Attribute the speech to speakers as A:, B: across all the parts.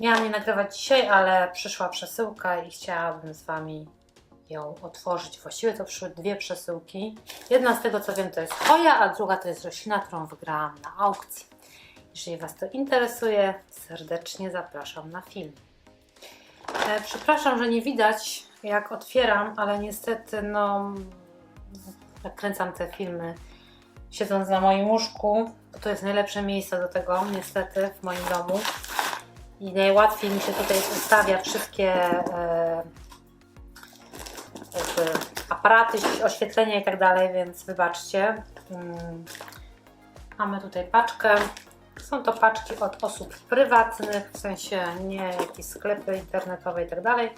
A: Miałam nie nagrywać dzisiaj, ale przyszła przesyłka i chciałabym z Wami ją otworzyć. Właściwie to przyszły dwie przesyłki. Jedna z tego co wiem to jest choja, a druga to jest roślina, którą wygrałam na aukcji. Jeżeli Was to interesuje, serdecznie zapraszam na film. E, przepraszam, że nie widać jak otwieram, ale niestety no nakręcam te filmy siedząc na moim łóżku, bo to jest najlepsze miejsce do tego niestety w moim domu i najłatwiej mi się tutaj ustawia wszystkie e, aparaty, oświetlenie i tak dalej, więc wybaczcie. Mm, Mamy tutaj paczkę. Są to paczki od osób prywatnych, w sensie nie jakieś sklepy internetowe i tak dalej.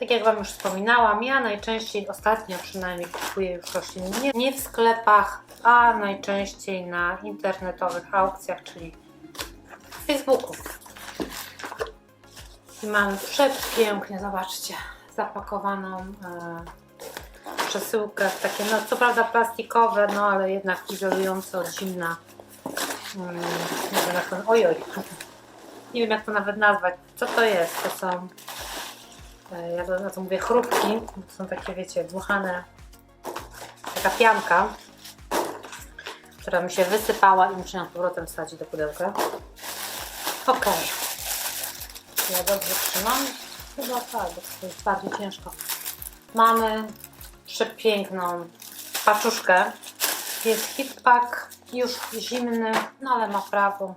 A: Tak jak Wam już wspominałam, ja najczęściej, ostatnio przynajmniej kupuję już rośliny nie, nie w sklepach, a najczęściej na internetowych aukcjach, czyli w Facebooku. Mam przepięknie, zobaczcie, zapakowaną e, przesyłkę w takie, no co prawda plastikowe, no ale jednak izolujące od zimna. Mm, nie wiem jak to, ojoj, nie wiem jak to nawet nazwać. Co to jest? To są, e, ja to, na to mówię chrupki, to są takie wiecie, dmuchane, taka pianka, która mi się wysypała i muszę z powrotem wsadzić do pudełka. Okej. Ja dobrze trzymam? Chyba tak, bo to jest bardziej ciężko. Mamy przepiękną paczuszkę. Jest hitpack, już zimny, no ale ma prawo.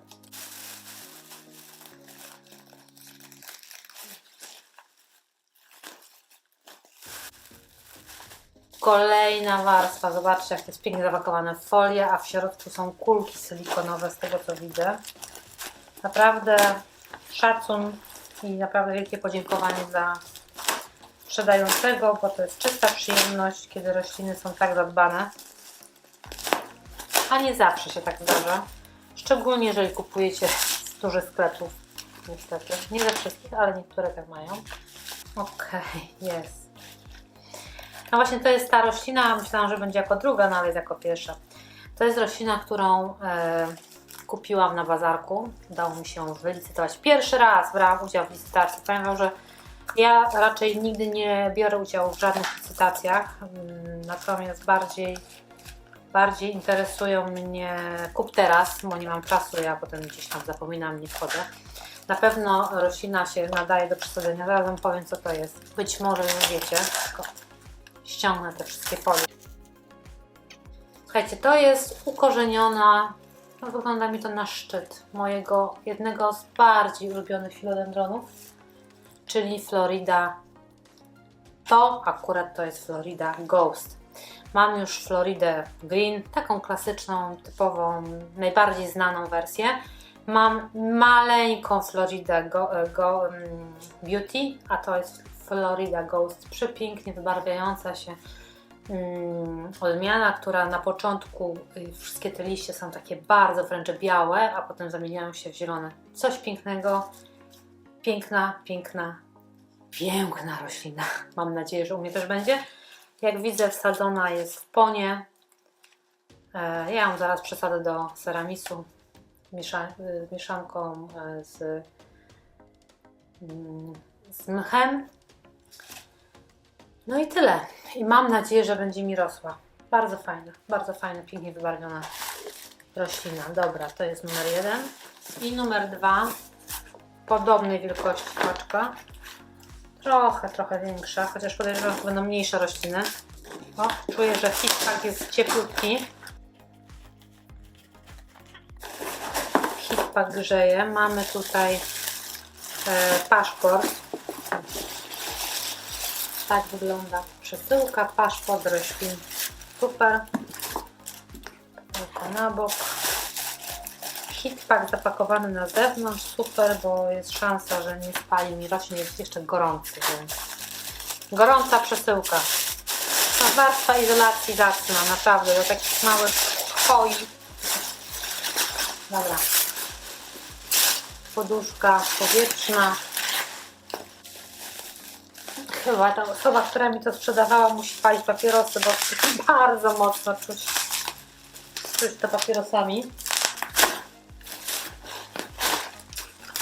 A: Kolejna warstwa. Zobaczcie, jak jest pięknie zapakowane w folię, a w środku są kulki silikonowe, z tego co widzę. Naprawdę szacun i naprawdę wielkie podziękowanie dla sprzedającego, bo to jest czysta przyjemność, kiedy rośliny są tak zadbane. A nie zawsze się tak zdarza. Szczególnie jeżeli kupujecie z dużych sklepów. Niestety. Nie ze wszystkich, ale niektóre tak mają. Okej, jest. No właśnie to jest ta roślina, myślałam, że będzie jako druga, no ale jest jako pierwsza. To jest roślina, którą e, kupiłam na bazarku. Udało mi się wylicytować. Pierwszy raz brałam udział w licytacji. Powiem że ja raczej nigdy nie biorę udziału w żadnych licytacjach, mm, natomiast bardziej, bardziej interesują mnie kup teraz, bo nie mam czasu, ja potem gdzieś tam zapominam, nie wchodzę. Na pewno roślina się nadaje do przesadzenia. Zaraz powiem, co to jest. Być może już wiecie, tylko ściągnę te wszystkie folie. Słuchajcie, to jest ukorzeniona, no wygląda mi to na szczyt mojego jednego z bardziej ulubionych filodendronów, czyli Florida. To akurat to jest Florida Ghost. Mam już Floridę Green, taką klasyczną, typową, najbardziej znaną wersję. Mam maleńką Florida Go, Go, mm, Beauty, a to jest Florida Ghost, przepięknie wybarwiająca się mm, odmiana, która na początku y, wszystkie te liście są takie bardzo wręcz białe, a potem zamieniają się w zielone. Coś pięknego, piękna, piękna, piękna roślina. Mam nadzieję, że u mnie też będzie. Jak widzę, wsadzona jest w ponie. E, Ja ją zaraz przesadzę do ceramisu miesza, y, mieszanką e, z, mm, z mchem. No i tyle. I mam nadzieję, że będzie mi rosła. Bardzo fajna, bardzo fajna, pięknie wybarwiona roślina. Dobra, to jest numer jeden. I numer dwa, podobnej wielkości paczka. Trochę, trochę większa, chociaż podejrzewam, że będą mniejsze rośliny. O, czuję, że hitpack jest cieplutki. Hitpack grzeje. Mamy tutaj e, paszport. Tak wygląda przesyłka, paszport roślin. Super. Tylko na bok. Hitpack zapakowany na zewnątrz, super, bo jest szansa, że nie spali mi roślin, jest jeszcze gorący, więc gorąca przesyłka. Ta warstwa izolacji zacna, naprawdę, do takich małych choi. Dobra. Poduszka powietrzna. Chyba ta osoba, która mi to sprzedawała, musi palić papierosy, bo bardzo mocno czuć, czuć to papierosami.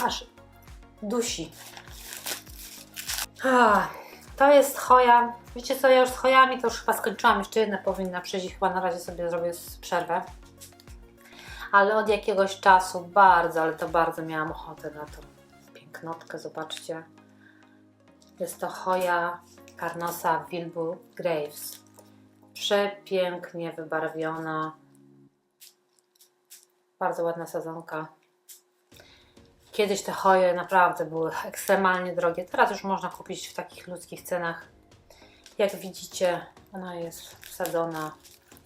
A: Aż dusi. Ah, to jest choja. Wiecie co, ja już z chojami to już chyba skończyłam. Jeszcze jedna powinna przyjść i chyba na razie sobie zrobię przerwę. Ale od jakiegoś czasu bardzo, ale to bardzo miałam ochotę na tą pięknotkę. Zobaczcie. Jest to choja Carnosa Wilbur Graves. Przepięknie wybarwiona. Bardzo ładna sadzonka. Kiedyś te choje naprawdę były ekstremalnie drogie. Teraz już można kupić w takich ludzkich cenach. Jak widzicie, ona jest wsadzona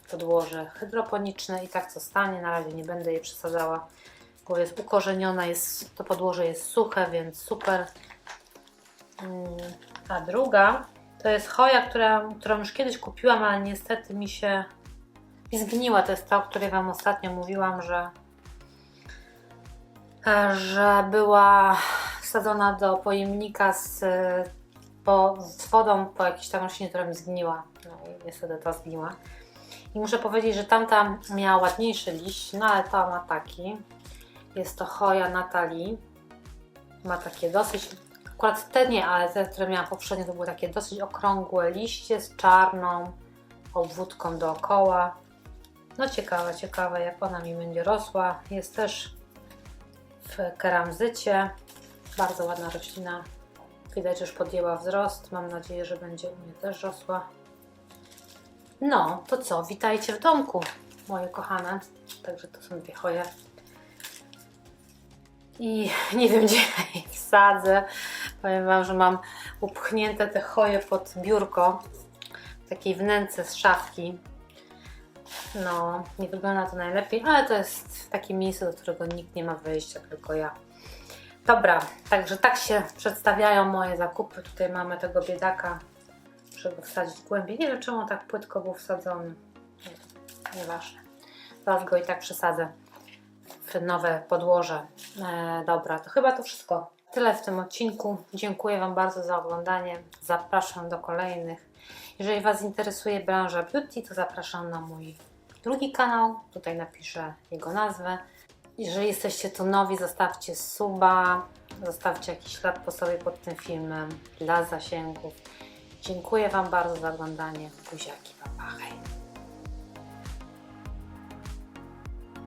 A: w podłoże hydroponiczne i tak zostanie. Na razie nie będę jej przesadzała, bo jest ukorzeniona, jest, to podłoże jest suche, więc super. A druga to jest choja, która, którą już kiedyś kupiłam, ale niestety mi się i zgniła. To jest ta, o której Wam ostatnio mówiłam, że że była wsadzona do pojemnika z, po, z wodą po jakiejś tam roślinie, która mi zgniła. No i niestety ta zgniła. I muszę powiedzieć, że tamta miała ładniejszy liść, no ale ta ma taki. Jest to choja Natalii. Ma takie dosyć, akurat te nie, ale te, które miałam poprzednio, to były takie dosyć okrągłe liście z czarną obwódką dookoła. No ciekawe, ciekawe jak ona mi będzie rosła. Jest też w keramzycie. Bardzo ładna roślina. Widać, że już podjęła wzrost. Mam nadzieję, że będzie u mnie też rosła. No, to co? Witajcie w domku, moje kochane. Także to są dwie choje. I nie wiem, gdzie je wsadzę. Powiem Wam, że mam upchnięte te choje pod biurko. Takiej wnęce z szafki. No, nie wygląda to najlepiej, ale to jest takie miejsce, do którego nikt nie ma wyjścia, tylko ja. Dobra, także tak się przedstawiają moje zakupy. Tutaj mamy tego biedaka, żeby wsadzić głębiej. Nie wiem, czemu tak płytko był wsadzony. Nie- Nieważne. Zaraz go i tak przesadzę w nowe podłoże. E, dobra, to chyba to wszystko. Tyle w tym odcinku. Dziękuję Wam bardzo za oglądanie. Zapraszam do kolejnych. Jeżeli Was interesuje branża beauty, to zapraszam na mój drugi kanał. Tutaj napiszę jego nazwę. Jeżeli jesteście tu nowi, zostawcie suba, zostawcie jakiś ślad po sobie pod tym filmem dla zasięgów. Dziękuję Wam bardzo za oglądanie. Buziaki, pa, pa, hej.